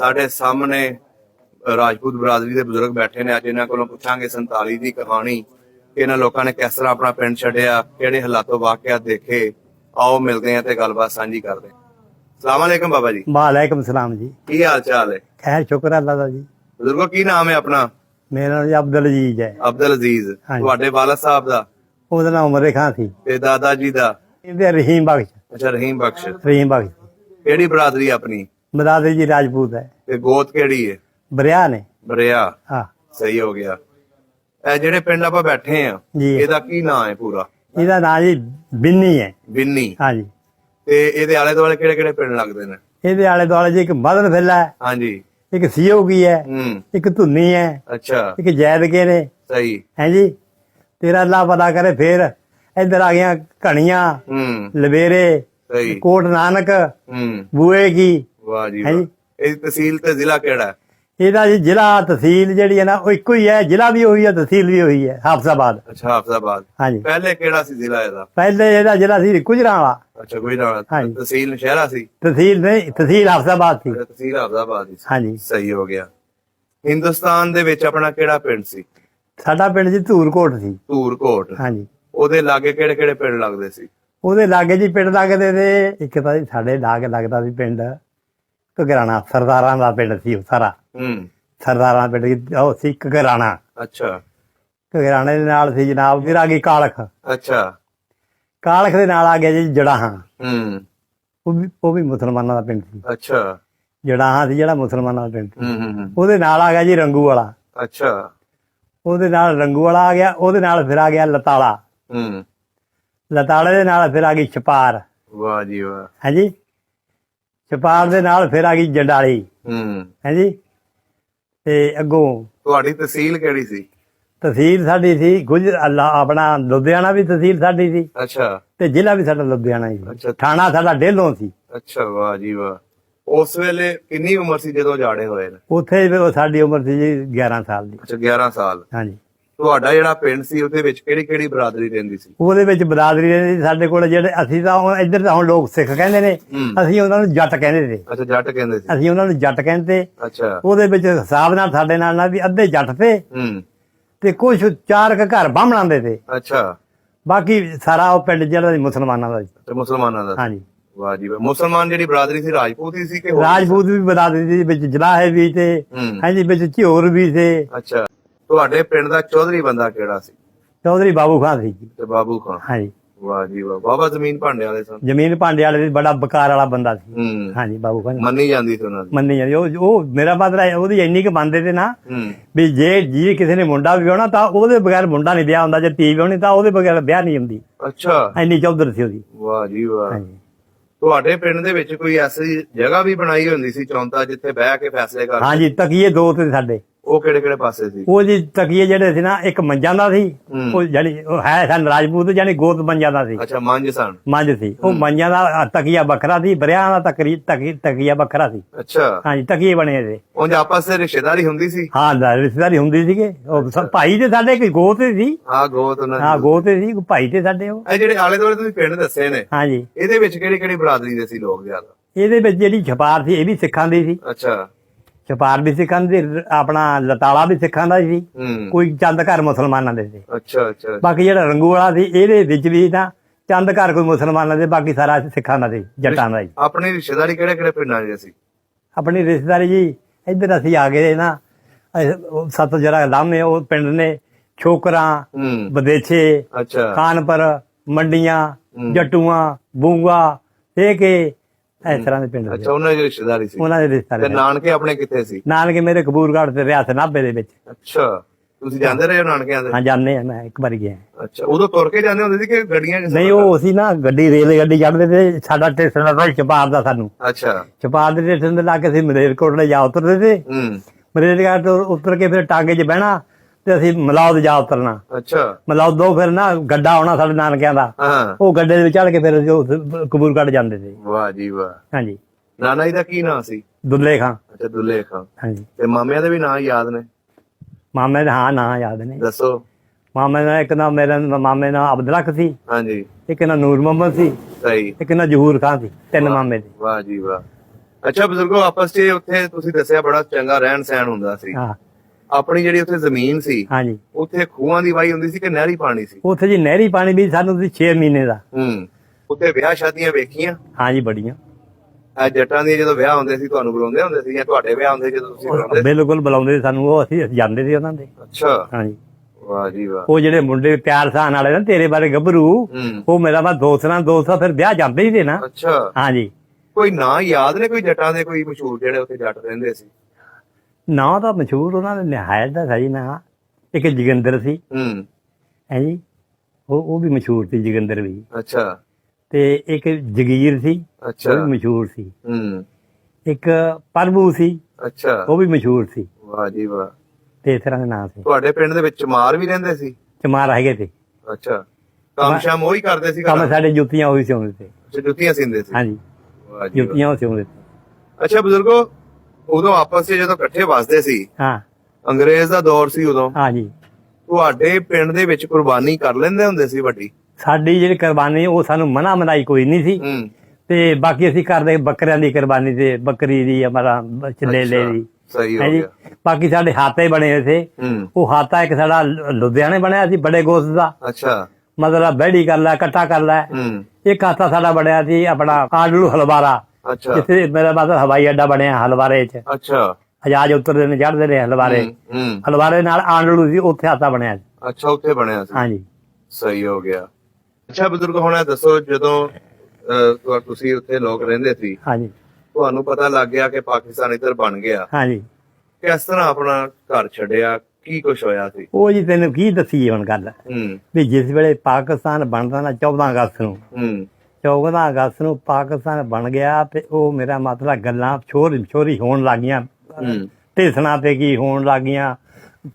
ਸਾਡੇ ਸਾਹਮਣੇ ਰਾਜਪੂਤ ਬਰਾਦਰੀ ਦੇ ਬਜ਼ੁਰਗ ਬੈਠੇ ਨੇ। ਅੱਜ ਇਹਨਾਂ ਕੋਲੋਂ ਪੁੱਛਾਂਗੇ 47 ਦੀ ਕਹਾਣੀ ਇਹਨਾਂ ਲੋਕਾਂ ਨੇ ਕਿਸ ਤਰ੍ਹਾਂ ਆਪਣਾ ਪਿੰਡ ਛੱਡਿਆ ਕਿਹੜੇ ਹਾਲਾਤੋਂ ਵਾਕਿਆਤ ਦੇਖੇ। ਆਓ ਮਿਲਦੇ ਹਾਂ ਤੇ ਗੱਲਬਾਤ ਸਾਂਝੀ ਕਰਦੇ ਹਾਂ। ਸਲਾਮ ਅਲੈਕਮ ਬਾਬਾ ਜੀ। ਵਾਲੇਕਮ ਸਲਾਮ ਜੀ। ਕੀ ਹਾਲ ਚਾਲ ਹੈ? ਖੈਰ ਸ਼ੁਕਰ ਅੱਲਾ ਦਾ ਜੀ। ਬਜ਼ੁਰਗੋ ਕੀ ਨਾਮ ਹੈ ਆਪਣਾ? ਮੇਰਾ ਨਾਮ ਜੀ ਅਬਦੁਲ ਅਜੀਜ਼ ਹੈ। ਅਬਦੁਲ ਅਜ਼ੀਜ਼। ਹਾਂਜੀ। ਤੁਹਾਡੇ ਵਾਲਦ ਸਾਹਿਬ ਦਾ? ਉਹਦਾ ਨਾਮ ਉਮਰ ਖਾਂ ਸੀ। ਤੇ ਦਾਦਾ ਜੀ ਦਾ? ਇਹਦੇ ਰਹੀਮ ਬਖਸ਼। ਅੱਛਾ ਰਹੀਮ ਬਖਸ਼। ਰਹੀਮ ਬਖਸ਼। ਕਿਹੜੀ ਬਰਾਦਰੀ ਆਪਣੀ? ਮਦਾਦੇ ਜੀ ਰਾਜਪੂਤ ਹੈ। ਤੇ ਗੋਤ ਕਿਹੜੀ ਹੈ ਬਰਿਆ ਨੇ। ਬਰਿਆ। ਹਾਂ। ਸਹੀ ਹੋ ਗਿਆ। ਇਹ ਜਿਹੜੇ ਪਿੰਡ ਆਪਾਂ ਬੈਠੇ ਆ ਜੀ। ਇਹਦਾ ਕੀ ਨਾਮ ਹੈ ਪੂਰਾ? ਇਹਦਾ ਨਾਮ ਜੀ ਬਿੰਨੀ ਹੈ। ਬਿੰਨੀ। ਹਾਂਜੀ। ਤੇ ਇਹਦੇ ਆਲੇ ਦੁਆਲੇ ਕਿਹੜੇ ਕਿਹੜੇ ਪਿੰਡ ਲੱਗਦੇ ਨੇ? ਇਹਦੇ ਆਲੇ ਦੁਆਲੇ ਜੀ ਇੱਕ ਮਦਨ ਫਿੱਲਾ ਹੈ। ਹਾਂਜੀ। ਇੱਕ ਸੀਓਗੀ ਹੈ। ਹੂੰ। ਇੱਕ ਧੁੰਨੀ ਹੈ। ਅੱਛਾ। ਇੱਕ ਜੈਦਕੇ ਨੇ। ਸਹੀ। ਹੈ ਜੀ? ਤੇਰਾ ਅੱਲਾ ਪਤਾ ਕਰੇ ਫੇਰ। ਇੱਧਰ ਆ ਗਈਆਂ ਘਣੀਆਂ। ਹੂੰ। ਲਵੇਰੇ। ਸਹੀ। ਕੋਟ ਨਾਨਕ। ਹੂੰ। ਬੂਏ ਕੀ। ਵਾਹ ਜੀ ਹੈ ਵਾਹ। ਜੀ। ਇਹ ਤਹਿਸੀਲ ਤੇ ਜ਼ਿਲ੍ਹਾ ਕਿਹੜਾ? ਇਹਦਾ ਜੀ ਜ਼ਿਲ੍ਹਾ ਤਹਿਸੀਲ ਜਿਹੜੀ ਹੈ ਨਾ ਉਹ ਇੱਕੋ ਹੀ ਹੈ ਜ਼ਿਲ੍ਹਾ ਵੀ ਉਹੀ ਹੈ ਤਹਿਸੀਲ ਵੀ ਉਹੀ ਹੈ ਹਾਫਸਾਬਾਦ ਅੱਛਾ ਹਾਫਜ਼ਾਬਾਦ। ਹਾਂਜੀ। ਪਹਿਲੇ ਕਿਹੜਾ ਸੀ ਜ਼ਿਲ੍ਹਾ ਇਹਦਾ? ਪਹਿਲੇ ਇਹਦਾ ਜ਼ਿਲ੍ਹਾ ਸੀ ਕੁਜਰਾਂਵਾਲਾ ਅੱਛਾ ਕੋਈ ਨਾ ਹਾਂਜੀ। ਤਹਿਸੀਲ ਨਸ਼ਹਿਰਾ ਸੀ? ਤਹਿਸੀਲ ਨਹੀਂ ਤਹਿਸੀਲ ਹਾਫਸਾਬਾਦ ਸੀ। ਤਹਿਸੀਲ ਹਾਫਜ਼ਾਬਾਦ ਸੀ। ਹਾਂਜੀ। ਸਹੀ ਹੋ ਗਿਆ। ਹਿੰਦੁਸਤਾਨ ਦੇ ਵਿੱਚ ਆਪਣਾ ਕਿਹੜਾ ਪਿੰਡ ਸੀ? ਸਾਡਾ ਪਿੰਡ ਜੀ ਧੂਰਕੋਟ ਸੀ। ਧੂਰਕੋਟ। ਹਾਂਜੀ। ਉਹਦੇ ਲਾਗੇ ਕਿਹੜੇ ਕਿਹੜੇ ਪਿੰਡ ਲੱਗਦੇ ਸੀ? ਉਹਦੇ ਲਾਗੇ ਜੀ ਪਿੰਡ ਲੱਗਦੇ ਤੇ ਇੱਕ ਤਾਂ ਜੀ ਸਾਡੇ ਲਾਗੇ ਲੱਗਦਾ ਸੀ ਪਿੰਡ। ਘਗਰਾਣਾ ਸਰਦਾਰਾਂ ਦਾ ਪਿੰਡ ਸੀ ਉਹ ਸਾਰਾ। ਹੂੰ। ਸਰਦਾਰਾਂ ਦਾ ਪਿੰਡ ਸੀ, ਉਹ ਸੀ ਘਗਰਾਣਾ ਅੱਛਾ। ਘਗਰਾਣੇ ਦੇ ਨਾਲ ਸੀ ਜਨਾਬ ਫਿਰ ਆ ਗਈ ਕਾਲਖ। ਅੱਛਾ। ਕਾਲਖ ਦੇ ਨਾਲ ਆ ਗਿਆ ਜੀ ਜੜਾਹਾਂ। ਹੂੰ। ਉਹ ਵੀ ਉਹ ਵੀ ਮੁਸਲਮਾਨਾਂ ਦਾ ਪਿੰਡ ਸੀ। ਅੱਛਾ। ਜੜਾਹਾਂ ਸੀ ਜਿਹੜਾ ਮੁਸਲਮਾਨਾਂ ਦਾ ਪਿੰਡ ਸੀ। ਹੂੰ ਹੂੰ ਹੂੰ। ਉਹਦੇ ਨਾਲ ਆ ਗਿਆ ਜੀ ਰੰਗੂ ਵਾਲਾ। ਅੱਛਾ। ਉਹਦੇ ਨਾਲ ਰੰਗੂ ਵਾਲਾ ਆ ਗਿਆ ਉਹਦੇ ਨਾਲ ਫਿਰ ਆ ਗਿਆ ਲਤਾਲਾ। ਹੂੰ। ਲਤਾਲੇ ਦੇ ਨਾਲ ਫਿਰ ਆ ਗਈ ਛਪਾਰ। ਵਾਹ ਜੀ ਵਾਹ। ਹਾਂਜੀ? ਛਪਾਰ ਦੇ ਨਾਲ ਫਿਰ ਆ ਗਈ ਜੰਡਾਲੀ। ਹੂੰ। ਹਾਂਜੀ? ਤੇ ਅੱਗੋਂ ਤੁਹਾਡੀ ਤਹਿਸੀਲ ਕਿਹੜੀ ਸੀ? ਤਹਿਸੀਲ ਸਾਡੀ ਸੀ ਗੁਜਰ ਅੱਲਾ ਆਪਣਾ ਲੁਧਿਆਣਾ ਵੀ ਤਹਿਸੀਲ ਸਾਡੀ ਸੀ। ਅੱਛਾ। ਤੇ ਜ਼ਿਲ੍ਹਾ ਵੀ ਸਾਡਾ ਲੁਧਿਆਣਾ ਹੀ ਥਾਣਾ ਸਾਡਾ ਡੇਲੋਂ ਸੀ। ਅੱਛਾ ਵਾਹ ਜੀ ਵਾਹ। ਉਸ ਵੇਲੇ ਕਿੰਨੀ ਉਮਰ ਸੀ ਜਦੋਂ ਜਾੜੇ ਹੋਏ ਨੇ? ਉੱਥੇ ਸਾਡੀ ਉਮਰ ਸੀ ਜੀ 11 ਸਾਲ ਦੀ। ਅੱਛਾ 11 ਸਾਲ। ਹਾਂਜੀ। ਤੁਹਾਡਾ ਜਿਹੜਾ ਪਿੰਡ ਸੀ ਉਹਦੇ ਵਿੱਚ ਕਿਹੜੀ ਕਿਹੜੀ ਬਰਾਦਰੀ ਰਹਿੰਦੀ ਸੀ? ਉਹਦੇ ਵਿੱਚ ਬਰਾਦਰੀ ਰਹਿੰਦੀ ਸੀ ਸਾਡੇ ਕੋਲ ਜਿਹੜੇ ਅਸੀਂ ਤਾਂ ਹੁਣ ਇੱਧਰ ਤਾਂ ਹੁਣ ਲੋਕ ਸਿੱਖ ਕਹਿੰਦੇ ਨੇ। ਅਸੀਂ ਉਹਨਾਂ ਨੂੰ ਜੱਟ ਕਹਿੰਦੇ ਸੀ। ਅੱਛਾ ਜੱਟ ਕਹਿੰਦੇ ਸੀ। ਅਸੀਂ ਉਹਨਾਂ ਨੂੰ ਜੱਟ ਕਹਿੰਦੇ। ਅੱਛਾ। ਉਹਦੇ ਵਿੱਚ ਹਿਸਾਬ ਨਾਲ ਸਾਡੇ ਨਾਲ ਨਾ ਵੀ ਅੱਧੇ ਜੱਟ ਤੇ ਤੇ ਕੁਝ ਚਾਰ ਕੁ ਘਰ ਬਾਹਮਣਾਂ ਦੇ ਤੇ। ਅੱਛਾ। ਬਾਕੀ ਸਾਰਾ ਉਹ ਪਿੰਡ ਜਿਹੜਾ ਸੀ ਮੁਸਲਮਾਨਾਂ ਦਾ ਸੀ। ਤੇ ਮੁਸਲਮਾਨਾਂ ਦਾ। ਹਾਂਜੀ। ਵਾਹ ਜੀ ਮੁਸਲਮਾਨ ਜਿਹੜੀ ਬਰਾਦਰੀ ਸੀ ਰਾਜਪੂਤ ਸੀ ਕਿ? ਰਾਜਪੂਤ ਵੀ ਬਰਾਦਰੀ ਸੀ ਵਿੱਚ ਜਲਾਹੇ ਵੀ ਤੇ ਹਾਂਜੀ ਵਿੱਚ ਝਿਓਰ ਵੀ ਤੇ। ਅੱਛਾ। ਤੁਹਾਡੇ ਪਿੰਡ ਦਾ ਚੌਧਰੀ ਬੰਦਾ ਕਿਹੜਾ ਸੀ? ਚੌਧਰੀ ਬਾਬੂ ਖਾਨ ਸੀ ਜੀ। ਤੇ ਬਾਬੂ ਖਾਨ। ਹਾਂਜੀ। ਵਾਹ ਜੀ ਵਾਹ। ਬਾਬਾ ਜ਼ਮੀਨ ਭਾਂਡੇ ਵਾਲੇ ਸਨ। ਜ਼ਮੀਨ ਭਾਂਡੇ ਵਾਲੇ ਦੀ ਬੜਾ ਬਕਾਰ ਵਾਲਾ ਬੰਦਾ ਸੀ। ਹੂੰ। ਹਾਂਜੀ ਬਾਬੂ ਖਾਨ। ਮੰਨੀ ਜਾਂਦੀ ਸੀ ਉਹਨਾਂ ਦੀ। ਮੰਨੀ ਜਾਂਦੀ। ਉਹ ਉਹ ਮੇਰਾ ਹੈ ਉਹਦੀ ਇੰਨੀ ਕੁ ਬੰਦੇ ਤੇ ਨਾ ਹੂੰ। ਵੀ ਜੇ ਜੀ ਕਿਸੇ ਨੇ ਮੁੰਡਾ ਵਿਆਹਣਾ ਤਾਂ ਉਹਦੇ ਬਗੈਰ ਮੁੰਡਾ ਨਹੀਂ ਵਿਆਹ ਹੁੰਦਾ। ਜੇ ਧੀ ਵਿਆਹਣੀ ਤਾਂ ਉਹਦੇ ਬਗੈਰ ਵਿਆਹ ਨਹੀਂ ਹੁੰਦੀ। ਅੱਛਾ। ਇੰਨੀ ਚੌਧਰ ਸੀ ਉਹਦੀ। ਵਾਹ ਜੀ ਵਾਹ। ਹਾਂਜੀ। ਤੁਹਾਡੇ ਪਿੰਡ ਦੇ ਵਿੱਚ ਕੋਈ ਐਸੀ ਜਗ੍ਹਾ ਵੀ ਬਣਾਈ ਹੁੰਦੀ ਸੀ ਚੌਂਤਾ ਜਿੱਥੇ ਬਹਿ ਕੇ ਫੈਸਲੇ ਕਰ ਹਾਂਜੀ ਤਕੀਏ ਦੋ ਤੇ ਸਾਡੇ। ਉਹ ਕਿਹੜੇ ਕਿਹੜੇ ਪਾਸੇ ਸੀ? ਉਹ ਜੀ ਤਕੀਏ ਜਿਹੜੇ ਸੀ ਨਾ ਇੱਕ ਮੰਜਾਂ ਦਾ ਸੀ। ਉਹ ਜਾਨੀ ਉਹ ਹੈ ਸਨ ਰਾਜਪੂਤ ਜਾਨੀ ਗੋਤ ਮੰਜਾਂ ਦਾ ਸੀ। ਅੱਛਾ ਮੰਜ ਸਨ। ਮੰਜ ਸੀ। ਉਹ ਮੰਜਾਂ ਦਾ ਤਕੀਆ ਵੱਖਰਾ ਸੀ ਬਰਿਆਂ ਦਾ ਤਕਰੀ ਤਕੀ- ਤਕੀਆ ਵੱਖਰਾ ਸੀ। ਅੱਛਾ। ਹਾਂਜੀ ਤਕੀਏ ਬਣੇ ਸੀ। ਉਂਝ ਆਪਸ ਵਿੱਚ ਰਿਸ਼ਤੇਦਾਰੀ ਹੁੰਦੀ ਸੀ? ਹਾਂ ਦਾ ਰਿਸ਼ਤੇਦਾਰੀ ਹੁੰਦੀ ਸੀਗੇ। ਉਹ ਭਾਈ ਤੇ ਸਾਡੇ ਕੋਈ ਗੋਤ ਸੀ। ਹਾਂ ਗੋਤ ਉਹਨਾਂ ਹਾਂ ਗੋਤ ਸੀ। ਭਾਈ ਤੇ ਸਾਡੇ ਉਹ। ਇਹ ਜਿਹੜੇ ਆਲੇ ਦੁਆਲੇ ਤੁਸੀਂ ਪਿੰਡ ਦੱਸੇ ਨੇ ਹਾਂਜੀ। ਇਹਦੇ ਵਿੱਚ ਕਿਹੜੀ ਕਿਹੜੀ ਬਰਾਦਰੀ ਦੇ ਸੀ ਲੋਕ ਜ਼ਿਆਦਾ? ਇਹਦੇ ਵਿੱਚ ਜਿਹੜੀ ਛਪਾਰ ਸੀ ਇਹ ਵੀ ਸਿੱਖਾਂ ਦੀ ਸੀ। ਅੱਛਾ। ਛਪਾਰ ਵੀ ਸਿੱਖਾਂ ਦੀ ਆਪਣਾ ਲਤਾਲਾ ਵੀ ਸਿੱਖਾਂ ਦਾ ਸੀ। ਹੂੰ। ਕੋਈ ਚੰਦ ਘਰ ਮੁਸਲਮਾਨਾਂ ਦੇ ਸੀ। ਅੱਛਾ ਅੱਛਾ। ਬਾਕੀ ਜਿਹੜਾ ਰੰਗੂ ਵਾਲਾ ਸੀ ਇਹਦੇ ਵਿੱਚ ਵੀ ਤਾਂ ਚੰਦ ਘਰ ਕੋਈ ਮੁਸਲਮਾਨਾਂ ਦੇ ਬਾਕੀ ਸਾਰਾ ਸਿੱਖਾਂ ਦਾ ਸੀ ਜੱਟਾਂ ਦਾ ਸੀ ਆਪਣੀ ਰਿਸ਼ਤੇਦਾਰੀ ਕਿਹੜੇ ਕਿਹੜੇ ਪਿੰਡਾਂ ਦੀ ਸੀ? ਆਪਣੀ ਰਿਸ਼ਤੇਦਾਰੀ ਜੀ ਇੱਧਰ ਅਸੀਂ ਆ ਗਏ ਨਾ ਸੱਤ ਜਰਾ ਲਾਮੇ ਉਹ ਪਿੰਡ ਨੇ ਛੋਕਰਾਂ ਬਦੇਛੇ ਅੱਛਾ। ਖਾਨਪੁਰ ਮੰਡੀਆਂ। ਜੱਟੂਆਂ ਬੂੰਗਾ ਇਹ ਕੇ ਇਸ ਤਰ੍ਹਾਂ ਦੇ ਪਿੰਡ ਸੀ ਅੱਛਾ ਉਹਨਾਂ ਦੀ ਰਿਸ਼ਤੇਦਾਰੀ ਸੀ। ਉਹਨਾਂ ਦੇ ਤੇ ਰਿਸ਼ਤੇਦਾਰ ਨਾਨਕੇ ਆਪਣੇ ਕਿੱਥੇ ਸੀ? ਨਾਨਕੇ ਮੇਰੇ ਕਬੂਰਗੜ੍ਹ ਤੇ ਰਿਆਸਤ ਨਾਭੇ ਦੇ ਵਿੱਚ। ਅੱਛਾ ਤੁਸੀਂ ਜਾਂਦੇ ਰਹੇ ਹੋ ਨਾਨਕਿਆਂ ਦੇ? ਹਾਂ ਜਾਂਦੇ ਆ ਮੈਂ ਇੱਕ ਵਾਰ ਗਿਆ। ਅੱਛਾ ਉਦੋਂ ਤੁਰ ਕੇ ਜਾਂਦੇ ਹੁੰਦੇ ਸੀ ਕਿ ਗੱਡੀਆਂ ਨਹੀਂ ਉਹ ਅਸੀਂ ਨਾ ਗੱਡੀ ਰੇਲ ਗੱਡੀ ਚੜ੍ਹਦੇ ਤੇ ਸਾਡਾ ਸਟੇਸ਼ਨ ਦਾ ਛਪਾਰ ਦਾ ਸਾਨੂੰ। ਅੱਛਾ। ਛਪਾਰ ਦੇ ਸਟੇਸ਼ਨ ਦੇ ਲਾ ਕੇ ਅਸੀਂ ਮਲੇਰਕੋਟਲੇ ਜਾ ਉਤਰਦੇ ਤੇ ਹੂੰ। ਮਲੇਰਕੋਟ ਤੋਂ ਉਤਰ ਕੇ ਫਿਰ ਟਾਂਗੇ 'ਚ ਬਹਿਣਾ ਤੇ ਅਸੀਂ ਮਲੌਦ ਜਾ ਉਤਰਨਾ ਅੱਛਾ। ਮਲੌਦੋਂ ਫਿਰ ਨਾ ਗੱਡਾ ਆਉਣਾ ਸਾਡੇ ਨਾਨਕਿਆਂ ਦਾ। ਹਾਂ। ਉਹ ਗੱਡੇ ਦੇ ਵਿੱਚ ਚੜ੍ਹ ਕੇ ਫਿਰ ਅਸੀਂ ਉੱਥੇ ਕਬੂਰਗੜ੍ਹ ਜਾਂਦੇ ਸੀ। ਵਾਹ ਜੀ ਵਾਹ। ਹਾਂਜੀ। ਨਾਨਾ ਜੀ ਦਾ ਕੀ ਨਾਂ ਸੀ? ਦੁੱਲੇ ਖਾਂ। ਅੱਛਾ ਦੁੱਲੇ ਖਾਂ। ਹਾਂਜੀ। ਤੇ ਮਾਮਿਆਂ ਦੇ ਵੀ ਨਾਂ ਯਾਦ ਨੇ? ਮਾਮੇ ਦਾ ਹਾਂ ਨਾਂ ਯਾਦ ਨੇ। ਦੱਸੋ। ਮਾਮੇ ਦਾ ਇੱਕ ਨਾਮ ਮੇਰਾ ਮਾਮੇ ਦਾ ਅਬਦੁਲਕ ਸੀ। ਹਾਂਜੀ। ਇੱਕ ਨਾ ਨੂਰ ਮੁਹੰਮਦ ਸੀ। ਸਹੀ। ਇੱਕ ਨਾ ਜ਼ਹੂਰ ਖਾਨ ਸੀ। ਤਿੰਨ ਮਾਮੇ ਸੀ ਵਾਹ ਜੀ ਵਾਹ। ਅੱਛਾ ਬਜ਼ੁਰਗੋ ਆਪਸ 'ਚ ਉੱਥੇ ਤੁਸੀਂ ਦੱਸਿਆ ਬੜਾ ਚੰਗਾ ਰਹਿਣ ਸਹਿਣ ਹੁੰਦਾ ਸੀ। ਹਾਂ। ਆਪਣੀ ਜਿਹੜੀ ਉੱਥੇ ਜ਼ਮੀਨ ਸੀ ਹਾਂਜੀ। ਉੱਥੇ ਖੂਹਾਂ ਦੀ ਵਾਈ ਹੁੰਦੀ ਸੀ ਕਿ ਨਹਿਰੀ ਪਾਣੀ ਸੀ? ਉੱਥੇ ਜੀ ਨਹਿਰੀ ਪਾਣੀ ਵੀ ਸਾਨੂੰ ਸੀ 6 ਮਹੀਨੇ ਦਾ। ਹੂੰ। ਉੱਥੇ ਵਿਆਹ ਸ਼ਾਦੀਆਂ ਵੇਖੀਆਂ? ਹਾਂਜੀ ਬੜੀਆਂ। ਆ ਜੱਟਾਂ ਦੀ ਜਦੋਂ ਵਿਆਹ ਹੁੰਦੇ ਸੀ ਤੁਹਾਨੂੰ ਬੁਲਾਉਂਦੇ ਹੁੰਦੇ ਸੀ ਜਾਂ ਤੁਹਾਡੇ ਵਿਆਹ ਹੁੰਦੇ ਜਦੋਂ ਤੁਸੀਂ ਬੁਲਾਉਂਦੇ? ਬਿਲਕੁਲ ਬੁਲਾਉਂਦੇ ਸੀ ਸਾਨੂੰ ਉਹ ਅਸੀਂ ਜਾਂਦੇ ਸੀ ਉਹਨਾਂ ਦੇ। ਅੱਛਾ। ਹਾਂਜੀ। ਵਾਹ ਜੀ ਵਾਹ। ਉਹ ਜਿਹੜੇ ਮੁੰਡੇ ਪਿਆਰ ਸਾਨ ਵਾਲੇ ਨਾ ਤੇਰੇ ਬਾਰੇ ਗੱਭਰੂ ਉਹ ਮੇਰਾ ਬਾ ਦੋਸਤ ਨਾਲ ਦੋਸਤ ਆ, ਫਿਰ ਵਿਆਹ ਜਾਂਦੇ ਹੀ ਤੇ ਨਾ। ਅੱਛਾ। ਹਾਂਜੀ। ਕੋਈ ਨਾਂ ਯਾਦ ਨੇ ਕੋਈ ਜੱਟਾਂ ਦੇ ਕੋਈ ਮਸ਼ਹੂਰ ਜਿਹੜੇ ਉੱਥੇ ਜੱਟ ਰਹਿੰਦੇ ਸੀ? ਨਾਂ ਤਾਂ ਮਸ਼ਹੂਰ ਉਹਨਾਂ ਦੇ ਨਿਹਾਇਤ ਦਾ ਸਹੀ ਨਾਂ ਇੱਕ ਜਗਿੰਦਰ ਸੀ। ਹੂੰ। ਹੈ ਜੀ? ਉਹ ਉਹ ਵੀ ਮਸ਼ਹੂਰ ਸੀ ਜਗਿੰਦਰ ਵੀ। ਅੱਛਾ। ਤੇ ਇੱਕ ਜਗੀਰ ਸੀ ਉਹ ਅੱਛਾ ਵੀ ਮਸ਼ਹੂਰ ਸੀ। ਹੂੰ। ਇੱਕ ਪ੍ਰਭੂ ਸੀ ਅੱਛਾ। ਉਹ ਵੀ ਮਸ਼ਹੂਰ ਸੀ। ਵਾਹ ਜੀ ਵਾਹ। ਤੇ ਇਸ ਤਰ੍ਹਾਂ ਦੇ ਨਾਂ ਸੀ। ਤੁਹਾਡੇ ਪਿੰਡ ਦੇ ਵਿੱਚ ਚਮਾਰ ਵੀ ਰਹਿੰਦੇ ਸੀ? ਚਮਾਰ ਹੈਗੇ ਤੇ ਅੱਛਾ। ਕੰਮ ਸ਼ਾਮ ਉਹੀ ਕਰਦੇ ਸੀ ਕੰਮ? ਸਾਡੇ ਜੁੱਤੀਆਂ ਉਹੀ ਸਿਉਂਦੇ ਤੇ ਅੱਛਾ, ਜੁੱਤੀਆਂ ਸਿੰਦੇ ਸੀ। ਹਾਂਜੀ। ਵਾਹ ਜੀ ਵਾਹ। ਜੁੱਤੀਆਂ ਉਹ ਸਿਉਂਦੇ ਤੇ ਅੱਛਾ ਬਜ਼ੁਰਗੋ ਉਦੋਂ ਆਪਸ 'ਚ ਜਦੋਂ ਇਕੱਠੇ ਵਸਦੇ ਸੀ। ਹਾਂ। ਅੰਗਰੇਜ਼ ਦਾ ਦੌਰ ਸੀ ਉਦੋਂ। ਹਾਂਜੀ। ਤੁਹਾਡੇ ਪਿੰਡ ਦੇ ਵਿੱਚ ਕੁਰਬਾਨੀ ਕਰ ਲੈਂਦੇ ਹੁੰਦੇ ਸੀ ਵੱਡੀ? ਸਾਡੀ ਜਿਹੜੀ ਕੁਰਬਾਨੀ ਉਹ ਸਾਨੂੰ ਮਨਾ ਮਨਾਈ ਕੋਈ ਨਹੀਂ ਸੀ। ਹੂੰ। ਤੇ ਬਾਕੀ ਅਸੀਂ ਕਰਦੇ ਬੱਕਰਿਆਂ ਦੀ ਕੁਰਬਾਨੀ ਤੇ ਬੱਕਰੀ ਦੀ ਹਮਾਰਾ ਚਲੇਲੇ ਦੀ। ਸਹੀ ਹੋ ਹੈ ਜੀ ਗਿਆ। ਬਾਕੀ ਸਾਡੇ ਹਾਤੇ ਬਣੇ ਹੋਏ ਸੀ। ਹੂੰ। ਉਹ ਹਾਤਾ ਇੱਕ ਸਾਡਾ ਲੁ- ਲੁਧਿਆਣੇ ਬਣਿਆ ਸੀ ਬੜੇ ਗੋਸਤ ਦਾ। ਅੱਛਾ। ਮਤਲਬ ਬੈੜੀ ਕਰ ਲੈ ਕੱਟਾ ਕਰ ਲੈ। ਹੂੰ। ਇੱਕ ਹਾਤਾ ਸਾਡਾ ਬਣਿਆ ਸੀ ਆਪਣਾ ਆਲੂ ਹਲਵਾਰਾ। ਅੱਛਾ। ਜਿੱਥੇ ਮੇਰਾ ਮਤਲਬ ਹਵਾਈ ਅੱਡਾ ਬਣਿਆ ਹਲਵਾਰੇ 'ਚ। ਅੱਛਾ। ਹਜਾਜ ਉਤਰਦੇ ਨੇ ਚੜ੍ਹਦੇ ਨੇ ਹਲਵਾਰੇ। ਹੂੰ, ਹਲਵਾਰੇ ਨਾਲ ਆਂਡਲੂ ਸੀ ਉੱਥੇ ਹਾਤਾ ਬਣਿਆ ਸੀ। ਅੱਛਾ ਉੱਥੇ ਬਣਿਆ ਸੀ। ਹਾਂਜੀ। ਸਹੀ ਹੋ ਗਿਆ। ਅੱਛਾ ਬਜ਼ੁਰਗ ਹੁਣ ਇਹ ਦੱਸੋ ਜਦੋਂ ਅਹ, ਤੁਹਾ- ਤੁਸੀਂ ਉੱਥੇ ਲੋਕ ਰਹਿੰਦੇ ਸੀ ਹਾਂਜੀ। ਤੁਹਾਨੂੰ ਪਤਾ ਲੱਗ ਗਿਆ ਕਿ ਪਾਕਿਸਤਾਨ ਇੱਧਰ ਬਣ ਗਿਆ। ਹਾਂਜੀ। ਕਿਸ ਤਰ੍ਹਾਂ ਆਪਣਾ ਘਰ ਛੱਡਿਆ ਕੀ ਕੁਝ ਹੋਇਆ ਸੀ? ਉਹ ਜੀ ਤੈਨੂੰ ਕੀ ਦੱਸੀ ਹੁਣ ਗੱਲ? ਹੂੰ। ਵੀ ਜਿਸ ਵੇਲੇ ਪਾਕਿਸਤਾਨ ਬਣਦਾ ਨਾ 14 ਅਗਸਤ ਨੂੰ ਹੂੰ। 14 ਅਗਸਤ ਨੂੰ ਪਾਕਿਸਤਾਨ ਬਣ ਗਿਆ ਤੇ ਉਹ ਮੇਰਾ ਮਤਲਬ ਗੱਲਾਂ ਛੋਰੀ ਛੋਰੀ ਹੋਣ ਲੱਗੀਆਂ। ਢੇਸਣਾ ਤੇ ਕੀ ਹੋਣ ਲੱਗੀਆਂ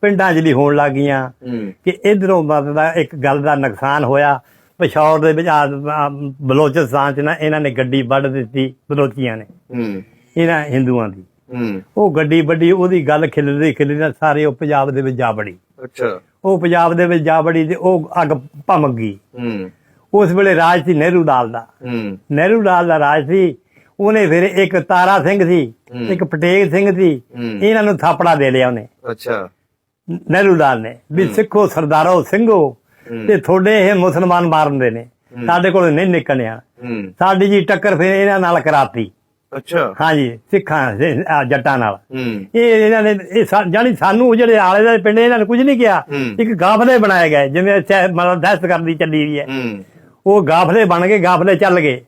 ਪਿੰਡਾਂ 'ਚ ਵੀ ਹੋਣ ਲੱਗੀਆਂ। ਕਿ ਇਧਰੋਂ ਮਤਲਬ ਇੱਕ ਗੱਲ ਦਾ ਨੁਕਸਾਨ ਹੋਇਆ। ਪਿਸ਼ੌਰ ਦੇ ਵਿੱਚ ਬਲੋਚਿਸਤਾਨ 'ਚ ਨਾ ਇਹਨਾਂ ਨੇ ਗੱਡੀ ਵੱਢ ਦਿੱਤੀ ਬਲੋਚੀਆਂ ਨੇ। ਇਹਨਾਂ ਹਿੰਦੂਆਂ ਦੀ। ਉਹ ਗੱਡੀ ਵੱਡੀ ਉਹਦੀ ਗੱਲ ਖਿਲਰਦੀ ਖਿਲਰਦੀ ਸਾਰੇ ਉਹ ਪੰਜਾਬ ਦੇ ਵਿੱਚ ਜਾ ਬੜੀ ਅੱਛਾ। ਉਹ ਪੰਜਾਬ ਦੇ ਵਿੱਚ ਜਾ ਬੜੀ ਤੇ ਉਹ ਅੱਗ ਭਮਕ ਗਈ। ਹੂੰ। ਉਸ ਵੇਲੇ ਰਾਜ ਸੀ ਨਹਿਰੂ ਲਾਲ ਦਾ। ਹੂੰ। ਨਹਿਰੂ ਲਾਲ ਦਾ ਰਾਜ ਸੀ। ਉਹਨੇ ਫਿਰ ਇੱਕ ਤਾਰਾ ਸਿੰਘ ਸੀ। ਇੱਕ ਪਟੇਲ ਸਿੰਘ ਸੀ। ਇਹਨਾਂ ਨੂੰ ਥਾਪੜਾ ਦੇ ਲਿਆ ਉਹਨੇ। ਅੱਛਾ। ਨਹਿਰੂ ਲਾਲ ਨੇ ਵੀ ਸਿੱਖੋ ਸਰਦਾਰੋ ਸਿੰਘੋ। ਤੇ ਤੁਹਾਡੇ ਇਹ ਮੁਸਲਮਾਨ ਮਾਰਦੇ ਨੇ। ਸਾਡੇ ਕੋਲ ਨਹੀਂ ਨਿਕਲਿਆ ਸਾਡੀ ਜੀ ਟੱਕਰ ਫਿਰ ਇਹਨਾਂ ਨਾਲ ਕਰਾਤੀ। ਅੱਛਾ। ਹਾਂਜੀ ਸਿੱਖਾਂ ਜੱਟਾਂ ਨਾਲ। ਇਹ ਇਹਨਾਂ ਨੇ ਇਹ ਜਾਣੀ ਸਾਨੂੰ ਜਿਹੜੇ ਆਲੇ ਦੇ ਪਿੰਡ ਇਹਨਾਂ ਨੇ ਕੁਝ ਨਹੀਂ ਕਿਹਾ। ਇੱਕ ਗਾਫਲੇ ਬਣਾਏ ਗਏ ਜਿਵੇਂ ਮਤਲਬ ਦਹਿਸ਼ਤ ਕਰਦੀ ਚੱਲੀ ਵੀ ਹੈ। ਹੂੰ। ਉਹ ਗਾਫਲੇ ਬਣ ਗਏ ਗਾਫਲੇ ਚੱਲ ਗਏ।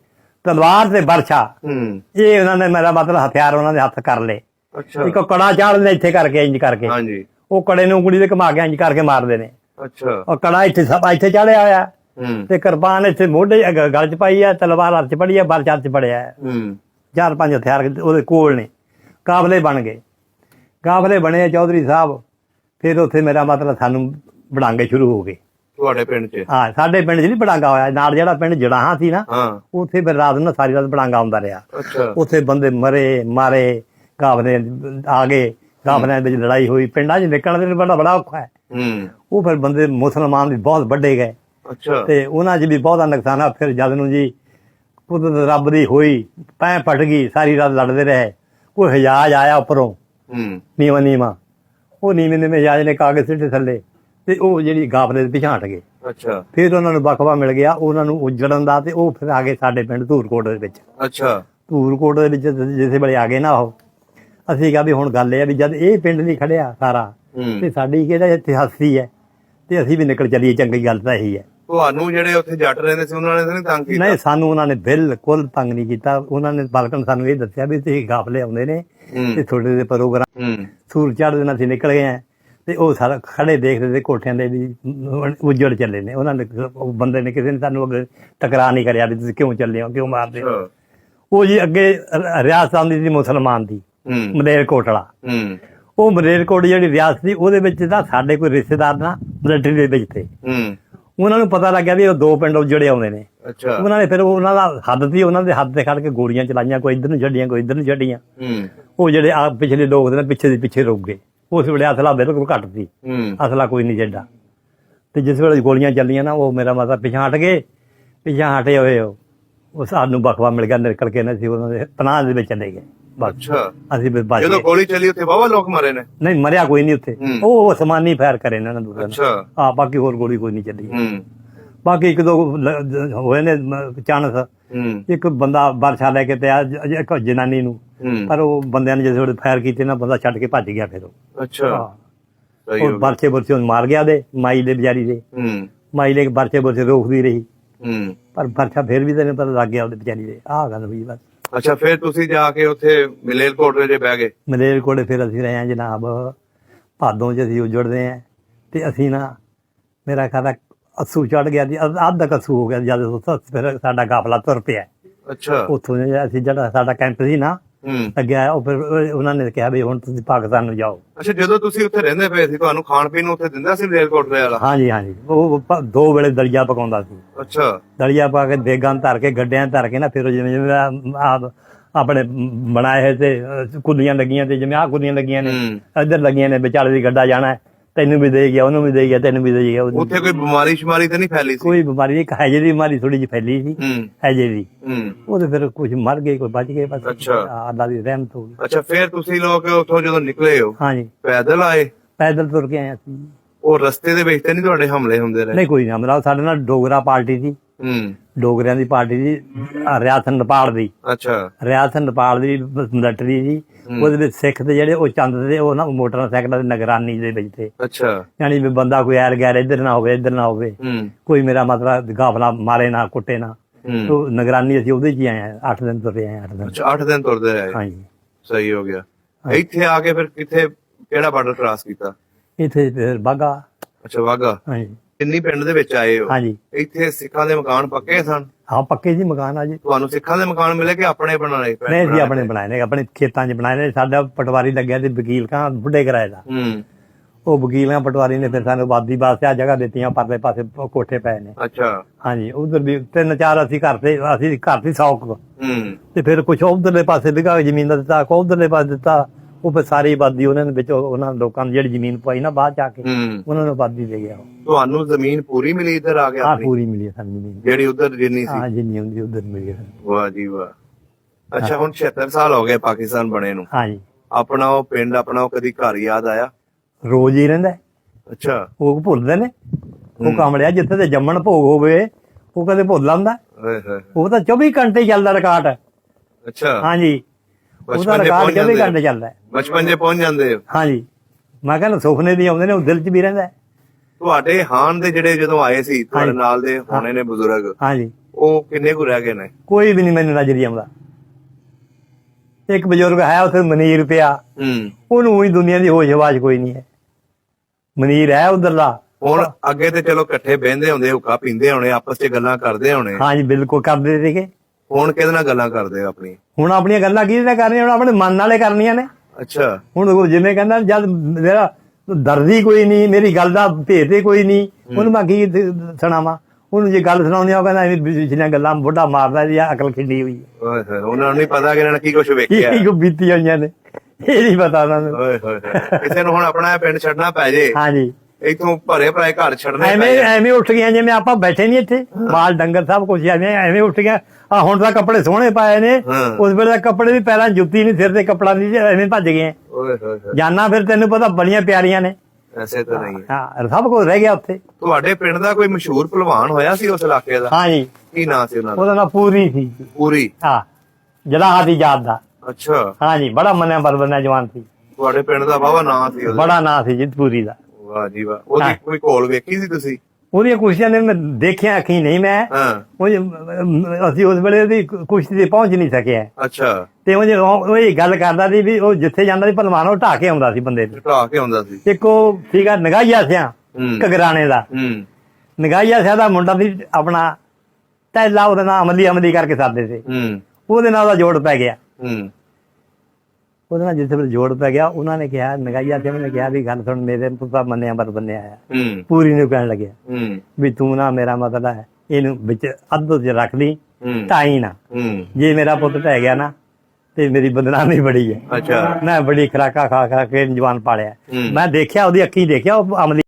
ਤਲਵਾਰ ਤੇ ਬਰਛਾ। ਹੂੰ। ਇਹ ਉਹਨਾਂ ਨੇ ਮੇਰਾ ਮਤਲਬ ਹਥਿਆਰ ਉਹਨਾਂ ਦੇ ਹੱਥ ਕਰ ਲਏ। ਅੱਛਾ। ਇੱਕ ਕੜਾ ਚਾੜਦੇ ਇੱਥੇ ਕਰਕੇ ਇੰਜ ਕਰਕੇ। ਹਾਂਜੀ। ਉਹ ਕੜੇ ਨੂੰ ਉਂਗਲੀ ਦੇ ਘੁਮਾ ਕੇ ਇੰਜ ਕਰਕੇ ਮਾਰਦੇ ਨੇ। ਅੱਛਾ। ਉਹ ਕੜਾ ਇੱਥੇ ਸਭ ਇੱਥੇ ਚਾੜਿਆ ਹੋਇਆ। ਹੂੰ। ਤੇ ਕਿਰਪਾਨ ਇੱਥੇ ਮੋਢੇ ਗਲ ਚ ਪਾਈ ਆ ਤਲਵਾਰ ਹੱਥ ਚ ਪੜੀ ਆ ਬਰਛਾ ਹੱਥ ਚ ਪੜਿਆ ਹੈ। ਹੂੰ ਚਾਰ ਪੰਜ ਹਥਿਆਰ ਉਹਦੇ ਕੋਲ ਨੇ। ਕਾਫਲੇ ਬਣ ਗਏ। ਕਾਫਲੇ ਬਣੇ ਚੌਧਰੀ ਸਾਹਿਬ। ਫਿਰ ਉੱਥੇ ਮੇਰਾ ਮਤਲਬ ਸਾਨੂੰ ਬੜਾਂਗੇ ਸ਼ੁਰੂ ਹੋ ਗਏ। ਤੁਹਾਡੇ ਪਿੰਡ 'ਚ? ਹਾਂ ਸਾਡੇ ਪਿੰਡ 'ਚ ਨਹੀਂ ਬੜਾਂਗਾ ਹੋਇਆ। ਨਾਲ ਜਿਹੜਾ ਪਿੰਡ ਜੜਾਹਾਂ ਸੀ ਨਾ ਹਾਂ। ਉੱਥੇ ਫਿਰ ਰਾਤ ਨੂੰ ਨਾ ਸਾਰੀ ਰਾਤ ਬੜਾਂਗਾ ਆਉਂਦਾ ਰਿਹਾ। ਅੱਛਾ। ਉੱਥੇ ਬੰਦੇ ਮਰੇ ਮਾਰੇ ਕਾਫਲੇ ਆ ਗਏ। ਵਿੱਚ ਲੜਾਈ ਹੋਈ। ਪਿੰਡਾਂ 'ਚ ਨਿਕਲਣ ਦੇ ਬੜਾ ਬੜਾ ਔਖਾ ਹੈ। ਹੂੰ। ਉਹ ਫਿਰ ਬੰਦੇ ਮੁਸਲਮਾਨ ਵੀ ਬਹੁਤ ਵੱਡੇ ਗਏ। ਅੱਛਾ। ਤੇ ਉਹਨਾਂ 'ਚ ਵੀ ਬਹੁਤਾ ਨੁਕਸਾਨ ਆ। ਫਿਰ ਜਦ ਨੂੰ ਜੀ ਕੁਦਰਤ ਰੱਬ ਦੀ ਹੋਈ ਪੈ ਪਟ ਗਈ ਸਾਰੀ ਰਾਤ ਲੜਦੇ ਰਹੇ। ਕੋਈ ਹਜਾਜ ਆਇਆ ਉੱਪਰੋਂ। ਹੂੰ। ਨੀਵਾਂ ਨੀਵਾਂ। ਉਹ ਨੀਵੇਂ ਨੀਵੇਂ ਹਜਾਜ ਨੇ ਕਾਗਜ਼ ਸਿੱਟੇ ਥੱਲੇ। ਤੇ ਉਹ ਜਿਹੜੀ ਗਾਫਲੇ ਦੇ ਪਿਛਾਂ ਹਟ ਗਏ। ਅੱਛਾ। ਫਿਰ ਉਹਨਾਂ ਨੂੰ ਬਖਵਾ ਮਿਲ ਗਿਆ ਉਹਨਾਂ ਨੂੰ ਉਜੜਨ ਦਾ ਤੇ ਉਹ ਫਿਰ ਆ ਗਏ ਸਾਡੇ ਪਿੰਡ ਧੂਰਕੋਟ ਦੇ ਵਿੱਚ। ਅੱਛਾ। ਧੂਰਕੋਟ ਦੇ ਵਿੱਚ ਜਿਸੇ ਵੇਲੇ ਆ ਗਏ ਨਾ ਉਹ। ਅਸੀਂ ਕਿਹਾ ਵੀ ਹੁਣ ਗੱਲ ਇਹ ਆ ਵੀ ਜਦ ਇਹ ਪਿੰਡ ਨਹੀਂ ਖੜਿਆ ਸਾਰਾ ਤੇ ਸਾਡੀ ਕਿਹੜਾ ਇਤਿਹਾਸੀ ਹੈ ਤੇ ਅਸੀਂ ਵੀ ਨਿਕਲ ਚੱਲੀਏ ਚੰਗੀ ਗੱਲ ਤਾਂ ਇਹੀ ਹੈ। ਤੁਹਾਨੂੰ ਜਿਹੜੇ ਉੱਥੇ ਜੱਟ ਰਹਿੰਦੇ ਸੀ ਉਹਨਾਂ ਨੇ ਤਾਂ ਨਹੀਂ ਤੰਗ ਕੀਤਾ? ਨਹੀਂ ਸਾਨੂੰ ਉਹਨਾਂ ਨੇ ਬਿਲਕੁਲ ਤੰਗ ਨਹੀਂ ਕੀਤਾ। ਉਹਨਾਂ ਨੇ ਬਲਕਨ ਸਾਨੂੰ ਇਹ ਦੱਸਿਆ ਵੀ ਤੁਸੀਂ ਗਾਫਲੇ ਆਉਂਦੇ ਨੇ ਤੇ ਤੁਹਾਡੇ ਦੇ ਪ੍ਰੋਗਰਾਮ ਸੂਰ ਚੜ੍ਹਦੇ ਨਾਲ ਅਸੀਂ ਨਿਕਲ ਗਏ ਆ ਤੇ ਉਹ ਸਾਰਾ ਖੜੇ ਦੇਖਦੇ ਤੇ ਕੋਠਿਆਂ ਦੇ ਵੀ ਉਜੜ ਚੱਲੇ ਨੇ। ਉਹਨਾਂ ਨੇ ਉਹ ਬੰਦੇ ਨੇ ਕਿਸੇ ਨੇ ਸਾਨੂੰ ਅੱਗੇ ਟਕਰਾ ਨਹੀਂ ਕਰਿਆ ਵੀ ਤੁਸੀਂ ਕਿਉਂ ਚੱਲੇ ਹੋ ਕਿਉਂ ਮਾਰਦੇ ਹੋ। ਉਹ ਜੀ ਅੱਗੇ ਰਿਆਸਤ ਆਉਂਦੀ ਸੀ ਮੁਸਲਮਾਨ ਦੀ ਵਾਲਾ ਹੂੰ। ਉਹ ਮਲੇਰਕੋਟ ਜਿਹੜੀ ਰਿਆਸਤ ਸੀ ਉਹਦੇ ਵਿੱਚ ਤਾਂ ਸਾਡੇ ਕੋਈ ਰਿਸ਼ਤੇਦਾਰ ਨਾ ਮਿਲਟਰੀ ਦੇ ਵਿੱਚ ਤੇ। ਉਹਨਾਂ ਨੂੰ ਪਤਾ ਲੱਗਿਆ ਵੀ ਉਹ ਦੋ ਪਿੰਡ ਉਜੜੇ ਆਉਂਦੇ ਨੇ। ਅੱਛਾ। ਉਹਨਾਂ ਨੇ ਫਿਰ ਉਹਨਾਂ ਦਾ ਹੱਦ ਸੀ ਉਹਨਾਂ ਦੇ ਹੱਥ ਤੇ ਖੜ ਕੇ ਗੋਲੀਆਂ ਚਲਾਈਆਂ ਕੋਈ ਇੱਧਰ ਨੂੰ ਛੱਡੀਆਂ ਕੋਈ ਇੱਧਰ ਨੂੰ ਛੱਡੀਆਂ। ਉਹ ਜਿਹੜੇ ਆ ਪਿਛਲੇ ਲੋਕ ਨੇ ਪਿੱਛੇ ਦੇ ਪਿੱਛੇ ਰੁਕ ਗਏ। ਉਸ ਵੇਲੇ ਅਸਲਾ ਬਿਲਕੁਲ ਘੱਟ ਸੀ ਹੂੰ। ਅਸਲਾ ਕੋਈ ਨਹੀਂ ਛੱਡਾ ਤੇ ਜਿਸ ਵੇਲੇ ਗੋਲੀਆਂ ਚੱਲੀਆਂ ਨਾ ਉਹ ਮੇਰਾ ਮਾਤਾ ਪਿਛਾਂ ਹਟ ਗਏ। ਪਿਛਾਂ ਹਟੇ ਹੋਏ ਉਹ। ਉਹ ਸਾਨੂੰ ਬਖਵਾ ਮਿਲ ਗਿਆ ਨਿਕਲ ਕੇ ਨਾ ਸੀ ਉਹਨਾਂ ਦੇ ਪਨਾਹ ਦੇ ਵਿੱਚ ਚਲੇ ਗਏ। ਬਸ। ਅੱਛਾ। ਅਸੀਂ ਫਿਰ ਬਚ ਜਦੋਂ ਗਏ। ਗੋਲੀ ਚੱਲੀ ਉੱਥੇ ਬਾਬਾ ਲੋਕ ਮਰੇ ਨੇ? ਨਹੀਂ ਮਰਿਆ ਕੋਈ ਨਹੀਂ ਉੱਥੇ। ਹੂੰ। ਉਹ ਅਸਮਾਨੀ ਫਾਇਰ ਕਰੇ ਇਹਨਾਂ ਨੇ ਦੂਸਰੇ ਨੇ। ਅੱਛਾ। ਹਾਂ ਬਾਕੀ ਹੋਰ ਗੋਲੀ ਕੋਈ ਨਹੀਂ ਚੱਲੀ। ਹੂੰ। ਬਾਕੀ ਇੱਕ ਦੋ ਲ- ਹੋਏ ਨੇ ਚਾਂਸ। ਹੂੰ। ਇੱਕ ਬੰਦਾ ਬਰਛਾ ਲੈ ਕੇ ਪਿਆ ਜ- ਇੱਕ ਜਨਾਨੀ ਨੂੰ। ਹੂੰ। ਪਰ ਉਹ ਬੰਦਿਆਂ ਨੇ ਜਦੋਂ ਫਾਇਰ ਕੀਤੇ ਨਾ ਬੰਦਾ ਛੱਡ ਕੇ ਭੱਜ ਗਿਆ ਫਿਰ ਉਹ। ਅੱਛਾ। ਹਾਂ। ਸਹੀ ਉਹ ਹੋ ਗਿਆ। ਬਰਛੇ ਬਰਛੇ ਉਹਨੂੰ ਮਾਰ ਗਿਆ ਦੇ ਮਾਈ ਦੇ ਵਿਚਾਰੀ ਦੇ। ਹੂੰ। ਮਾਈ ਦੇ ਬਰਛੇ ਬਰਛੇ ਰੋਕਦੀ ਰਹੀ। ਹੂੰ। ਪਰ ਬਰਛਾ ਫਿਰ ਵੀ ਤੈਨੂੰ ਪਤਾ ਲੱਗ ਗਿਆ ਉਹਦੇ ਵਿਚਾਰੀ ਦੇ। ਆਹ ਗੱਲ ਹੋਈ ਬਸ। ਅੱਛਾ ਫਿਰ ਤੁਸੀਂ ਜਾ ਕੇ ਉੱਥੇ ਮਲੇਰਕੋਟਲੇ 'ਚ ਬਹਿ ਗਏ? ਮਲੇਰ ਕੋਲੇ ਫਿਰ ਅਸੀਂ ਰਹੇ ਹਾਂ ਜਨਾਬ। ਭਾਦੋਂ ਚ ਅਸੀਂ ਉਜੜਦੇ ਹਾਂ। ਤੇ ਅਸੀਂ ਨਾ ਮੇਰਾ ਖਾਦਾ ਅਸੂ ਚੜ ਗਿਆ ਜੀ ਅੱਧ- ਅੱਧ ਕਸੂ ਹੋ ਗਿਆ ਜਦ ਉੱਥੋਂ ਫਿਰ ਸਾਡਾ ਕਾਫਲਾ ਤੁਰ ਪਿਆ। ਅੱਛਾ। ਉੱਥੋਂ ਅਸੀਂ ਜਿਹੜਾ ਸਾਡਾ ਕੈਂਪ ਸੀ ਨਾ ਲੱਗਿਆ ਉਹ ਫਿਰ ਉਹ- ਉਹਨਾਂ ਨੇ ਕਿਹਾ ਵੀ ਹੁਣ ਤੁਸੀਂ ਪਾਕਿਸਤਾਨ ਨੂੰ ਜਾਓ। ਅੱਛਾ ਜਦੋਂ ਤੁਸੀਂ ਉੱਥੇ ਰਹਿੰਦੇ ਪਏ ਸੀ ਤੁਹਾਨੂੰ ਖਾਣ ਪੀਣ ਨੂੰ ਉੱਥੇ ਦਿੰਦਾ ਸੀ ਮਲੇਰਕੋਟਲੇ ਵਾਲਾ? ਹਾਂਜੀ ਹਾਂਜੀ। ਉਹ ਦੋ ਵੇਲੇ ਦਲੀਆ ਪਕਾਉਂਦਾ ਸੀ। ਅੱਛਾ। ਦਲੀਆ ਪਾ ਕੇ ਦੇਗਾਂ ਧਰ ਕੇ ਗੱਡਿਆਂ ਧਰ ਕੇ ਨਾ ਫਿਰ ਉਹ ਜਿਵੇਂ ਜਿਵੇਂ ਆਹ ਆਪਣੇ ਬਣਾਏ ਹੋਏ ਤੇ ਕੁੱਲੀਆਂ ਲੱਗੀਆਂ ਤੇ ਜਿਵੇਂ ਆਹ ਕੁੱਲੀਆਂ ਲੱਗੀਆਂ ਨੇ ਇੱਧਰ ਲੱਗੀਆਂ ਨੇ ਵਿਚਾਲੇ ਦੀ ਗੱਡਾ ਜਾਣਾ ਹੈ, ਤੈਨੂੰ ਵੀ ਦੇ ਗਿਆ ਉਹਨੂੰ ਵੀ ਦੇ ਗਿਆ ਤੈਨੂੰ ਵੀ ਦੇ ਗਿਆ ਉਹਨੂੰ। ਉੱਥੇ ਕੋਈ ਬਿਮਾਰੀ ਸ਼ਮਾਰੀ ਤਾਂ ਨਹੀਂ ਫੈਲੀ ਸੀ? ਕੋਈ ਬਿਮਾਰੀ ਨਹੀਂ, ਇੱਕ ਹੈਜੇ ਦੀ ਬਿਮਾਰੀ ਥੋੜੀ ਜਿਹੀ ਫੈਲੀ ਸੀ ਹੂੰ। ਹੈਜੇ ਦੀ। ਉਹ ਤੇ ਫਿਰ ਕੁਝ ਮਰ ਗਏ ਕੋਈ ਬਚ ਗਏ ਬਸ ਅੱਛਾ। ਅੱਲਾ ਦੀ ਰਹਿਮਤ ਹੋ ਗਈ। ਅੱਛਾ ਫਿਰ ਤੁਸੀਂ ਲੋਕ ਉੱਥੋਂ ਜਦੋਂ ਨਿਕਲੇ ਹੋ ਹਾਂਜੀ। ਪੈਦਲ ਆਏ? ਪੈਦਲ ਤੁਰ ਕੇ ਆਏ ਅਸੀਂ। ਉਹ ਰਸਤੇ ਦੇ ਵਿੱਚ ਤੇ ਨਹੀਂ ਤੁਹਾਡੇ ਹਮਲੇ ਹੁੰਦੇ ਰਹੇ? ਨਹੀਂ ਕੋਈ ਨਾ ਮਤਲਬ ਸਾਡੇ ਨਾਲ ਡੋਗਰਾ ਪਾਰਟੀ ਸੀ। ਹੂੰ। ਡੋਗਰਿਆਂ ਦੀ ਪਾਰਟੀ ਆਹ ਰਿਆਸਤ ਨੇਪਾਲ ਦੀ। ਅੱਛਾ। ਰਿਆਸਤ ਨੇਪਾਲ ਦੀ ਮਿਲਟਰੀ ਸੀ ਉਹਦੇ ਵਿੱਚ ਸਿੱਖ ਤੇ ਜਿਹੜੇ ਉਹ ਚੰਦ ਦੇ ਉਹ ਨਾ ਮੋਟਰਸਾਈਕਲਾਂ ਦੀ ਨਿਗਰਾਨੀ ਦੇ ਵਿੱਚ ਤੇ। ਅੱਛਾ। ਯਾਨੀ ਵੀ ਬੰਦਾ ਕੋਈ ਐਰ ਗੈਰ ਇੱਧਰ ਨਾ ਹੋਵੇ ਇੱਧਰ ਨਾ ਹੋਵੇ। ਹੂੰ। ਕੋਈ ਮੇਰਾ ਮਤਲਬ ਗਾਫਲਾ ਮਾਰੇ ਨਾ ਕੁੱਟੇ ਨਾ। ਤੋ ਨਿਗਰਾਨੀ ਅਸੀਂ ਉਹਦੇ 'ਚ ਹੀ ਆਏ ਆ 8 ਦਿਨ ਤੁਰੇ ਆਏ 8 ਦਿਨ। ਅੱਛਾ 8 ਦਿਨ ਤੁਰਦੇ ਰਹੇ। ਹਾਂਜੀ। ਸਹੀ ਹੋ ਗਿਆ। ਇੱਥੇ ਆ ਕੇ ਫਿਰ ਕਿੱਥੇ ਕਿਹੜਾ ਬਾਰਡਰ ਕ੍ਰਾਸ ਕੀਤਾ? ਇੱਥੇ ਫਿਰ ਬਾਗਾ ਅੱਛਾ ਵਾਗਾ ਹਾਂਜੀ। ਕਿੰਨੀ ਪਿੰਡ ਦੇ ਵਿੱਚ ਆਏ ਹੋ ਹਾਂਜੀ। ਇੱਥੇ ਸਿੱਖਾਂ ਦੇ ਮਕਾਨ ਪੱਕੇ ਸਨ? ਹਾਂ ਪੱਕੇ ਜੀ ਮਕਾਨ ਆ ਜੀ। ਤੁਹਾਨੂੰ ਸਿੱਖਾਂ ਦੇ ਮਕਾਨ ਮਿਲੇ ਕਿ ਆਪਣੇ ਬਣਾਏ? ਨਹੀਂ ਅਸੀਂ ਆਪਣੇ ਬਣਾਏ ਨੇ ਆਪਣੇ ਖੇਤਾਂ 'ਚ ਬਣਾਏ ਨੇ। ਸਾਡਾ ਪਟਵਾਰੀ ਲੱਗਿਆ ਤੇ ਵਕੀਲ ਕਾ ਬੁੱਢੇ ਕਿਰਾਏ ਦਾ। ਹੂੰ। ਉਹ ਵਕੀਲਾਂ ਪਟਵਾਰੀ ਨੇ ਫਿਰ ਸਾਨੂੰ ਆਬਾਦੀ ਵਾਸਤੇ ਆ ਜਗ੍ਹਾ ਦਿੱਤੀਆਂ ਪਰਲੇ ਪਾਸੇ ਕੋਠੇ ਪਏ ਨੇ। ਅੱਛਾ। ਹਾਂਜੀ ਉਧਰ ਵੀ ਤਿੰਨ ਚਾਰ ਅਸੀਂ ਘਰ ਤੇ ਅਸੀਂ ਘਰ ਦੀ ਸੌਕ ਹੂੰ। ਤੇ ਫਿਰ ਕੁਝ ਉਧਰਲੇ ਪਾਸੇ ਵਿਗਾ ਜ਼ਮੀਨ ਦਾ ਦਿੱਤਾ ਕੋ ਉਧਰਲੇ ਪਾਸੇ ਦਿੱਤਾ। ਉਹ ਫਿਰ ਸਾਰੀ ਆਬਾਦੀ ਉਹਨਾਂ ਦੇ ਵਿੱਚ ਉਹਨਾਂ ਲੋਕਾਂ ਨੂੰ ਜਿਹੜੀ ਜ਼ਮੀਨ ਪਾਈ ਨਾ ਬਾਅਦ ਚ ਆ ਕੇ ਹੂੰ। ਉਹਨਾਂ ਨੂੰ ਆਬਾਦੀ ਦੇ ਗਿਆ ਉਹ। ਤੁਹਾਨੂੰ ਜ਼ਮੀਨ ਪੂਰੀ ਮਿਲੀ ਇੱਧਰ ਆ ਕੇ ਆਹ ਆਪਣੀ? ਪੂਰੀ ਮਿਲੀ ਸਾਨੂੰ ਜ਼ਮੀਨ। ਜਿਹੜੀ ਉਧਰ ਜਿੰਨੀ ਸੀ? ਹਾਂ ਜਿੰਨੀ ਹੁੰਦੀ ਉਧਰ ਮਿਲੀ ਸਾਨੂੰ। ਵਾਹ ਜੀ ਵਾਹ। ਅੱਛਾ ਹੁਣ 76 ਸਾਲ ਹੋ ਗਏ ਪਾਕਿਸਤਾਨ ਬਣੇ ਨੂੰ। ਹਾਂਜੀ ਆਪਣਾ ਉਹ ਪਿੰਡ ਆਪਣਾ ਉਹ ਕਦੀ ਘਰ ਯਾਦ ਆਇਆ? ਰੋਜ਼ ਹੀ ਰਹਿੰਦਾ ਹੈ। ਅੱਛਾ। ਉਹ ਭੁੱਲਦੇ ਨੇ। ਉਹ ਕਮਲਿਆ ਜਿੱਥੇ ਤੇ ਜੰਮਣ ਭੋਗ ਹੋਵੇ ਉਹ ਕਦੇ ਭੁੱਲ ਆਉਂਦਾ। ਓਏ ਹੋਏ ਉਹ ਤਾਂ 24 ਘੰਟੇ ਚੱਲਦਾ ਰਿਕਾਰਡ। ਅੱਛਾ। ਹਾਂਜੀ ਉਹਦਾ ਬਚਪਨ ਦੇ ਰਿਕਾਰਡ ਪਹੁੰਚ 24 ਜਾਂਦੇ ਚੱਲਦਾ ਹੈ। ਬਚਪਨ ਜੇ ਪਹੁੰਚ ਜਾਂਦੇ ਹੋ। ਹਾਂਜੀ। ਮੈਂ ਕਹਿੰਦਾ ਸੁਪਨੇ ਵੀ ਆਉਂਦੇ ਨੇ ਉਹ ਦਿਲ 'ਚ ਵੀ ਰਹਿੰਦਾ ਹੈ। ਤੁਹਾਡੇ ਹਾਨ ਦੇ ਜਿਹੜੇ ਜਦੋਂ ਆਏ ਸੀ ਤੁਹਾਡੇ ਹਾਂਜੀ। ਨਾਲ ਦੇ ਹੋਣੇ ਨੇ ਬਜ਼ੁਰਗ ਹਾਂਜੀ। ਉਹ ਕਿੰਨੇ ਕੁ ਰਹਿ ਗਏ ਨੇ? ਕੋਈ ਵੀ ਨਹੀਂ ਮੈਨੂੰ ਨਜ਼ਰ ਹੀ ਆਉਂਦਾ। ਇੱਕ ਬਜ਼ੁਰਗ ਹੈ ਉੱਥੇ ਮਨੀਰ ਪਿਆ। ਹੂੰ। ਉਹਨੂੰ ਹੀ ਦੁਨੀਆ ਦੀ ਹੋਸ਼ ਆਵਾਜ਼ ਕੋਈ ਨਹੀਂ ਹੈ। ਮਨੀਰ ਹੈ ਉਧਰਲਾ। ਹੁਣ ਅੱਗੇ ਤੇ ਚਲੋ ਇਕੱਠੇ ਬਹਿੰਦੇ ਹੁੰਦੇ ਹੁੱਕਾ ਪੀਂਦੇ ਹੋਣੇ ਆਪਸ 'ਚ ਗੱਲਾਂ ਕਰਦੇ ਹੋਣੇ। ਹਾਂਜੀ ਬਿਲਕੁਲ ਕਰਦੇ ਸੀਗੇ। ਹੁਣ ਕਿਹਦੇ ਨਾਲ ਗੱਲਾਂ ਕਰਦੇ ਹੋ ਆਪਣੀ? ਹੁਣ ਆਪਣੀਆਂ ਗੱਲਾਂ ਕਿਹਦੇ ਨਾਲ ਕਰਨੀਆਂ? ਹੁਣ ਆਪਣੇ ਮਨ ਨਾਲੇ ਕਰਨੀਆਂ ਨੇ। ਅੱਛਾ। ਹੁਣ ਉਹ ਜਿਵੇਂ ਕਹਿੰਦਾ ਜਦ ਮੇਰਾ ਦਰਦੀ ਕੋਈ ਨਹੀਂ ਮੇਰੀ ਗੱਲ ਦਾ ਭੇਤ ਕੋਈ ਨਹੀਂ ਉਹਨੂੰ ਮੈਂ ਕੀ ਸੁਣਾਵਾਂ? ਉਹਨੂੰ ਜੇ ਗੱਲ ਸੁਣਾਉਣੀ ਆ ਕਹਿੰਦਾ ਇਹ ਪਿਛਲੀਆਂ ਗੱਲਾਂ ਬੁੱਢਾ ਮਾਰਦਾ ਜੀ ਅਕਲ ਖਿੰਡੀ ਹੋਈ ਓਏ ਹੋਏ ਉਹਨਾਂ ਨੂੰ ਨਹੀਂ ਪਤਾ ਕਿ ਇਹਨਾਂ ਨੇ ਕੀ ਕੁਝ ਵੇਖਿਆ। ਕੀ ਕੋ ਬੀਤੀ ਹੋਈਆਂ ਨੇ। ਇਹ ਨਹੀਂ ਪਤਾ ਉਹਨਾਂ ਨੂੰ। ਓਏ ਹੋਏ। ਕਿਸੇ ਨੂੰ ਹੁਣ ਆਪਣਾ ਪਿੰਡ ਛੱਡਣਾ ਪੈ ਜੇ। ਹਾਂਜੀ। ਇਥੋਂ ਭਰੇ ਭਰੇ ਘਰ ਛੱਡਣੇ ਐਵੇਂ ਐਵੇਂ ਉੱਠ ਗਈਆਂ ਜਿਵੇਂ ਆਪਾਂ ਬੈਠੇ ਨਹੀਂ ਇੱਥੇ। ਮਾਲ ਡੰਗਰ ਸਭ ਕੁਝ ਐਵੇਂ ਐਵੇਂ ਉੱਠ ਗਿਆ। ਆ ਹੁਣ ਤਾਂ ਕੱਪੜੇ ਸੋਹਣੇ ਪਾਏ ਨੇ। ਹਾਂ। ਉਸ ਵੇਲੇ ਤਾਂ ਕੱਪੜੇ ਵੀ 'ਚ ਜੁੱਤੀ ਨਹੀਂ ਸਿਰ ਤੇ ਕੱਪੜਾ ਨਹੀਂ ਸੀ, ਐਵੇਂ ਭੱਜ ਗਏ। ਓਏ ਹੋਏ ਹੋਏ। ਜਾਨਾ ਫਿਰ ਤੈਨੂੰ ਪਤਾ ਬੜੀਆਂ ਪਿਆਰੀਆਂ ਨੇ। ਐਸੇ ਤਾਂ ਨਹੀਂ। ਹੈ। ਹਾਂ ਸਭ ਕੁਝ ਰਹਿ ਗਿਆ ਉੱਥੇ। ਤੁਹਾਡੇ ਪਿੰਡ ਦਾ ਕੋਈ ਮਸ਼ਹੂਰ ਪਹਿਲਵਾਨ ਹੋਇਆ ਸੀ ਉਸ ਇਲਾਕੇ ਦਾ? ਹਾਂਜੀ। ਕੀ ਨਾਂ ਸੀ ਉਹਨਾਂ ਦਾ? ਉਹਦਾ ਨਾਂ ਪੂਰੀ ਸੀ। ਪੂਰੀ? ਹਾਂ ਜਲਾਹਾ ਦੀ ਜਾਤ ਦਾ। ਅੱਛਾ। ਹਾਂਜੀ ਬੜਾ ਮੰਨਿਆ ਬਰਬੰਨਾ ਜਵਾਨ ਸੀ। ਤੁਹਾਡੇ ਪਿੰਡ ਦਾ ਵਾਵਾ ਨਾਂ ਸੀ ਉਹਦਾ? ਬੜਾ ਨਾਂ ਸੀ ਜਿੱਤ ਪੂਰੀ ਦਾ। ਵਾਹ ਜੀ ਵਾਹ। ਉਹਦੀ ਹਾਂ। ਕੋਈ ਕੋਲ ਵੇਖੀ ਸੀ ਤੁਸੀਂ? ਉਹਦੀਆਂ ਕੁਸ਼ਤੀਆਂ ਨੇ ਮੈਂ ਦੇਖਿਆ ਅੱਖੀਂ ਨਹੀਂ ਮੈਂ। ਹਾਂ। ਉਹ ਅਸੀਂ ਉਸ ਵੇਲੇ ਉਹਦੀ ਕੁਸ਼ਤੀ ਤੇ ਪਹੁੰਚ ਨਹੀਂ ਸਕਿਆ। ਅੱਛਾ। ਤੇ ਉਹ ਉਹ ਇਹ ਗੱਲ ਕਰਦਾ ਸੀ ਵੀ ਉਹ ਜਿੱਥੇ ਜਾਂਦਾ ਸੀ ਭਲਵਾਨ ਉਹ ਢਾ ਕੇ ਆਉਂਦਾ ਸੀ ਬੰਦੇ ਨੂੰ ਢਾ ਕੇ ਆਉਂਦਾ ਸੀ। ਇੱਕ ਉਹ ਸੀਗਾ ਨਗਾਈਆ ਸਿਆ ਹੂੰ। ਕਗਰਾਣੇ ਦਾ। ਨਗਾਈਆ ਸਿਆ ਦਾ ਮੁੰਡਾ ਸੀ ਆਪਣਾ ਟੈਲਾ ਉਹਦਾ ਨਾਮ ਅਮਲੀ ਅਮਲੀ ਕਰਕੇ ਸਾਦੇ ਸੀ। ਉਹਦੇ ਨਾਲ ਉਹਦਾ ਜੋੜ ਪੈ ਗਿਆ। ਉਹਦੇ ਨਾਲ ਜਿਸ ਵੇਲੇ ਜੋੜ ਪੈ ਗਿਆ ਉਹਨਾਂ ਨੇ ਕਿਹਾ ਨਗਾਈਆ ਸਿਆ ਨੇ ਕਿਹਾ ਵੀ ਗੱਲ ਸੁਣ ਮੇਰੇ ਪੁੱਤਾ ਮੰਨਿਆ ਬਰ ਬੰਨਿਆ ਆ। ਪੂਰੀ ਨੂੰ ਕਹਿਣ ਲੱਗਿਆ ਵੀ ਤੂੰ ਨਾ ਮੇਰਾ ਮਤਲਬ ਹੈ ਇਹਨੂੰ ਵਿੱਚ ਅੱਧ ਚ ਰੱਖ ਲਈ ਹੂੰ। ਢਾਈ ਨਾ। ਜੇ ਮੇਰਾ ਪੁੱਤ ਢਹਿ ਗਿਆ ਨਾ ਤੇ ਮੇਰੀ ਬਦਨਾਮੀ ਬੜੀ ਹੈ। ਅੱਛਾ। ਮੈਂ ਬੜੀ ਖਰਾਕਾ ਖਾ ਖਾ ਕੇ ਜਵਾਨ ਪਾਲਿਆ। ਮੈਂ ਦੇਖਿਆ ਉਹਦੀ ਅੱਖੀ ਦੇਖਿਆ ਉਹ ਅਮਲੀ